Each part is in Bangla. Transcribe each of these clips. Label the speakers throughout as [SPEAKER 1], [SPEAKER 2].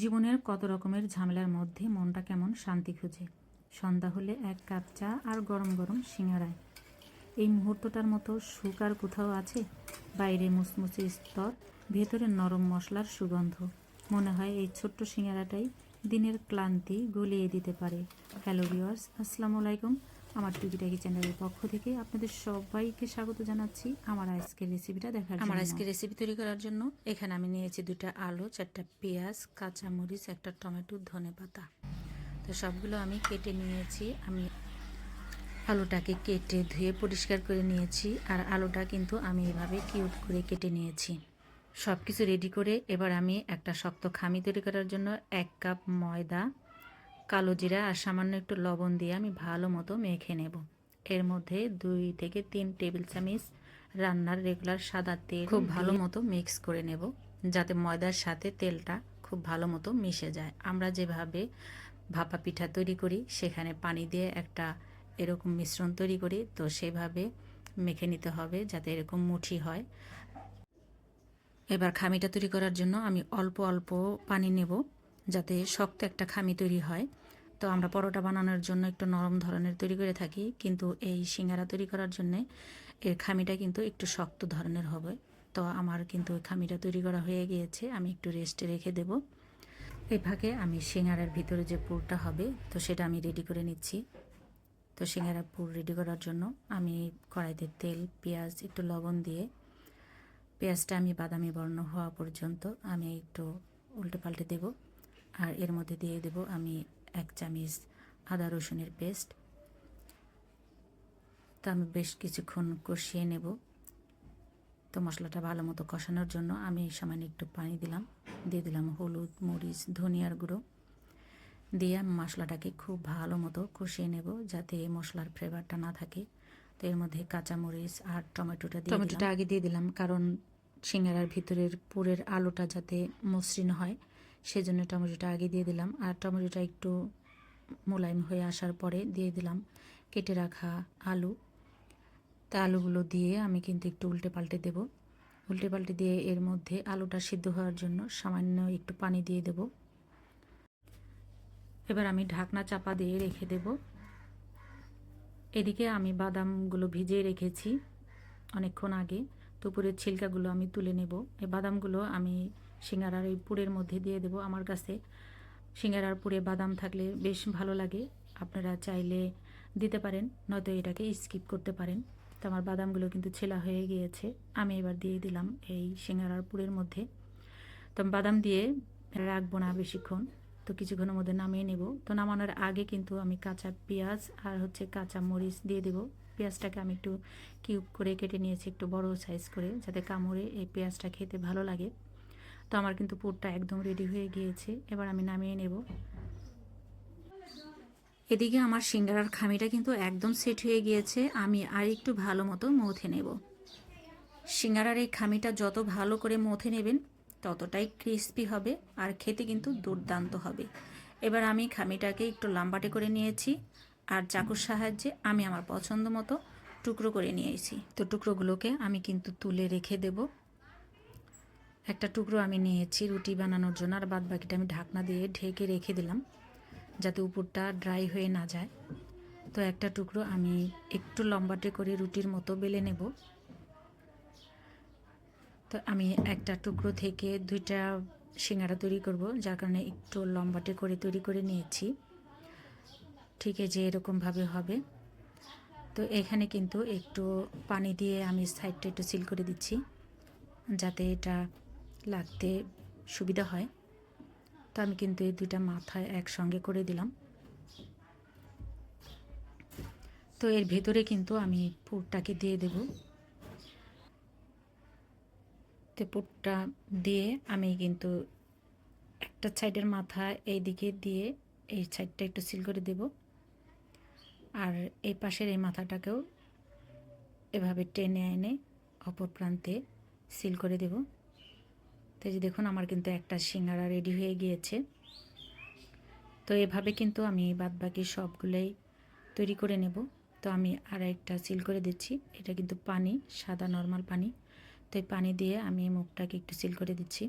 [SPEAKER 1] জীবনের কত রকমের ঝামেলার মধ্যে মনটা কেমন শান্তি খুঁজে? সন্ধ্যা হলে এক কাপ চা আর গরম গরম সিঙ্গারায় এই মুহূর্তটার মতো সুখ আর কোথাও আছে? বাইরে মুচমুচে স্তর, ভেতরে নরম মশলার সুগন্ধ। মনে হয় এই ছোট্ট সিঙ্গারাটাই দিনের ক্লান্তি গলিয়ে দিতে পারে। হ্যালো ভিওয়ার্স আসসালামু আলাইকুম। আমার টুকিটাকি চ্যানেলের পক্ষ থেকে আপনাদের সবাইকে স্বাগত জানাচ্ছি আমার আজকের রেসিপিটা দেখার আমার আজকের রেসিপি তৈরি করার জন্য এখানে আমি নিয়েছি দুটা আলু চারটা পেঁয়াজ কাঁচামরিচ একটা টমেটো ধনে পাতা। তো সবগুলো আমি কেটে নিয়েছি। আমি আলুটাকে কেটে ধুয়ে পরিষ্কার করে নিয়েছি আর আলুটা কিন্তু আমি এভাবে কিউট করে কেটে নিয়েছি। সব কিছু রেডি করে এবার আমি একটা শক্ত খামি তৈরি করার জন্য এক কাপ ময়দা কালো জিরা আর সামান্য একটু লবণ দিয়ে আমি ভালো মতো মেখে নেব। এর মধ্যে দুই থেকে তিন টেবিল চামচ রান্নার রেগুলার সাদা তেল খুব ভালো মতো মিক্স করে নেব যাতে ময়দার সাথে তেলটা খুব ভালো মতো মিশে যায়। আমরা যেভাবে ভাপা পিঠা তৈরি করি সেখানে পানি দিয়ে একটা এরকম মিশ্রণ তৈরি করি তো সেভাবে মেখে নিতে হবে যাতে এরকম মুঠি হয়। এবার খামিটা তৈরি করার জন্য আমি অল্প অল্প পানি নেব। যাতে শক্ত একটা খামি তৈরি হয়। তো আমরা পরোটা বানানোর জন্য একটু নরম ধরনের তৈরি করে থাকি। কিন্তু এই সিঙ্গারা তৈরি করার জন্য এর খামিটা কিন্তু একটু শক্ত ধরনের হবে। তো আমার কিন্তু খামিটা তৈরি করা হয়ে গিয়েছে। আমি একটু রেস্টে রেখে দেব। এই ফাঁকে আমি সিঙ্গারার ভিতরে যে পুরটা হবে, তো সেটা আমি রেডি করে নিচ্ছি। তো সিঙ্গারার পুর রেডি করার জন্য আমি কড়াইতে তেল, পেঁয়াজ, একটু লবণ দিয়ে পেঁয়াজটা আমি বাদামি বর্ণ হওয়া পর্যন্ত আমি একটু উল্টে পাল্টে দেব। আর এর মধ্যে দিয়ে দেব আমি এক চামচ আদা রসুনের পেস্ট। তো আমি বেশ কিছুক্ষণ কষিয়ে নেব। তো মশলাটা ভালো মতো কষানোর জন্য আমি সামান্য একটু পানি দিলাম। দিয়ে দিলাম হলুদ মরিচ ধনিয়ার গুঁড়ো। দিয়ে আমি মশলাটাকে খুব ভালো মতো কষিয়ে নেব যাতে এই মশলার ফ্লেভারটা না থাকে। তো এর মধ্যে কাঁচামরিচ আর টমেটোটা দিয়ে টমেটোটা আগে দিয়ে দিলাম কারণ সিঙ্গারার ভিতরের পুরের আলুটা যাতে মসৃণ হয়। সেজন্য টমেটোটা আগে দিয়ে দিলাম। আর টমেটোটা একটু মোলায়েম হয়ে আসার পরে দিয়ে দিলাম কেটে রাখা আলু। তা আলুগুলো দিয়ে আমি কিন্তু একটু উল্টে পাল্টে দেব। উল্টে পাল্টে দিয়ে এর মধ্যে আলুটা সিদ্ধ হওয়ার জন্য সামান্য একটু পানি দিয়ে দেব। এবার আমি ঢাকনা চাপা দিয়ে রেখে দেব। এদিকে আমি বাদামগুলো ভিজিয়ে রেখেছি অনেকক্ষণ আগে। দুপুরের ছিলকাগুলো আমি তুলে নেব। এই বাদামগুলো আমি সিঙ্গারার এই পুরের মধ্যে দিয়ে দেব আমার কাছে। সিঙ্গারার পুরে বাদাম থাকলে বেশ ভালো লাগে। আপনারা চাইলে দিতে পারেন, নয়তো এটাকে স্কিপ করতে পারেন। তো আমার বাদামগুলো কিন্তু ছেলা হয়ে গিয়েছে। আমি এবার দিয়ে দিলাম এই সিঙ্গারার পুরের মধ্যে। তো বাদাম দিয়ে রাখব না বেশিক্ষণ। তো কিছুক্ষণের মধ্যে নামিয়ে নেব। তো নামানোর আগে কিন্তু আমি কাঁচা পেঁয়াজ আর হচ্ছে কাঁচা মরিচ দিয়ে দেবো। পেঁয়াজটাকে আমি একটু কিউব করে কেটে নিয়েছি, একটু বড় সাইজ করে, যাতে কামড়ে এই পেঁয়াজটা খেতে ভালো লাগে। তো আমার কিন্তু পুরটা একদম রেডি হয়ে গিয়েছে। এবার আমি নামিয়ে নেব। এদিকে আমার সিঙ্গারার খামিটা কিন্তু একদম সেট হয়ে গিয়েছে। আমি আর একটু ভালো মতো মথে নেব। সিঙ্গারার এই খামিটা যত ভালো করে মথে নেবেন, ততটাই ক্রিস্পি হবে আর খেতে কিন্তু দুর্দান্ত হবে। এবার আমি খামিটাকে একটু লাম্বাটে করে নিয়েছি আর চাকুর সাহায্যে আমি আমার পছন্দ মতো টুকরো করে নিয়েছি। তো টুকরোগুলোকে আমি কিন্তু তুলে রেখে দেব। একটা টুকরো আমি নিয়েছি রুটি বানানোর জন্য, আর বাদ বাকিটা আমি ঢাকনা দিয়ে ঢেকে রেখে দিলাম, যাতে উপরটা ড্রাই হয়ে না যায়। তো একটা টুকরো আমি একটু লম্বাটে করে রুটির মতো বেলে নেব। তো আমি একটা টুকরো থেকে দুইটা সিঙ্গারা তৈরি করব, যার কারণে একটু লম্বাটে করে তৈরি করে নিয়েছি। ঠিক আছে এরকমভাবে হবে। তো এখানে কিন্তু একটু পানি দিয়ে আমি সাইডটা একটু সিল করে দিচ্ছি, যাতে এটা লাগতে সুবিধা হয়। তো আমি কিন্তু এই দুইটা মাথায় একসঙ্গে করে দিলাম। তো এর ভেতরে কিন্তু আমি পুরটাকে দিয়ে দেব। তো পুরটা দিয়ে আমি কিন্তু একটা সাইডের মাথা এই দিকে দিয়ে এই সাইডটা একটু সিল করে দেব। আর এই পাশের এই মাথাটাকেও এভাবে টেনে এনে অপর প্রান্তে সিল করে দেব। তো যে দেখুন, আমার কিন্তু একটা সিঙ্গারা রেডি হয়ে গিয়েছে। তো এভাবে কিন্তু আমি বাদবাকি সবগুলোই তৈরি করে নেব। তো আমি আর একটা সিল করে দিচ্ছি। এটা কিন্তু পানি, সাদা নর্মাল পানি। তো এই পানি দিয়ে আমি মুখটাকে একটু সিল করে দিচ্ছি।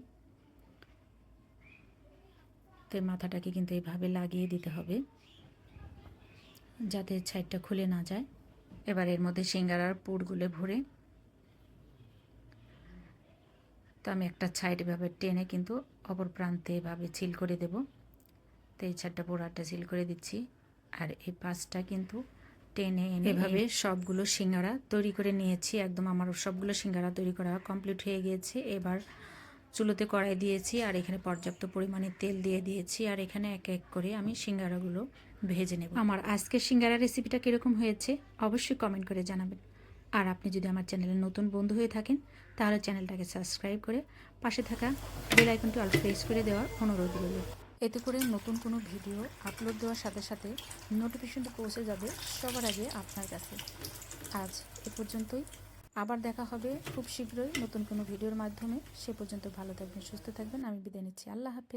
[SPEAKER 1] তো মাথাটাকে কিন্তু এইভাবে লাগিয়ে দিতে হবে, যাতে সাইডটা খুলে না যায়। এবার এর মধ্যে সিঙ্গারার পুরগুলো ভরে তো আমি একটা সাইড এভাবে টেনে কিন্তু অপর প্রান্তে এভাবে চিল করে দেব। তো এই ছাদটা পোড়াটা চিল করে দিচ্ছি। আর এই পাশটা কিন্তু টেনে এনে এভাবে সবগুলো সিঙ্গারা তৈরি করে নিয়েছি। একদম আমার সবগুলো সিঙ্গারা তৈরি করা কমপ্লিট হয়ে গিয়েছে। এবার চুলোতে কড়াই দিয়েছি আর এখানে পর্যাপ্ত পরিমাণে তেল দিয়ে দিয়েছি। আর এখানে এক এক করে আমি সিঙ্গারাগুলো ভেজে নেব। আমার আজকের সিঙ্গারা রেসিপিটা কীরকম হয়েছে অবশ্যই কমেন্ট করে জানাবেন। আর আপনি যদি আমার চ্যানেলে নতুন বন্ধু হয়ে থাকেন, তাহলে চ্যানেলটাকে সাবস্ক্রাইব করে পাশে থাকা বেল আইকনটি অল প্রেস করে দেওয়ার অনুরোধ রইল। এতে করে নতুন কোনো ভিডিও আপলোড দেওয়ার সাথে সাথে নোটিফিকেশনটি পৌঁছে যাবে সবার আগে আপনার কাছে। আজ এ পর্যন্তই। আবার দেখা হবে খুব শীঘ্রই নতুন কোনো ভিডিওর মাধ্যমে। সে পর্যন্ত ভালো থাকবেন, সুস্থ থাকবেন। আমি বিদায় নিচ্ছি। আল্লাহ হাফেজ।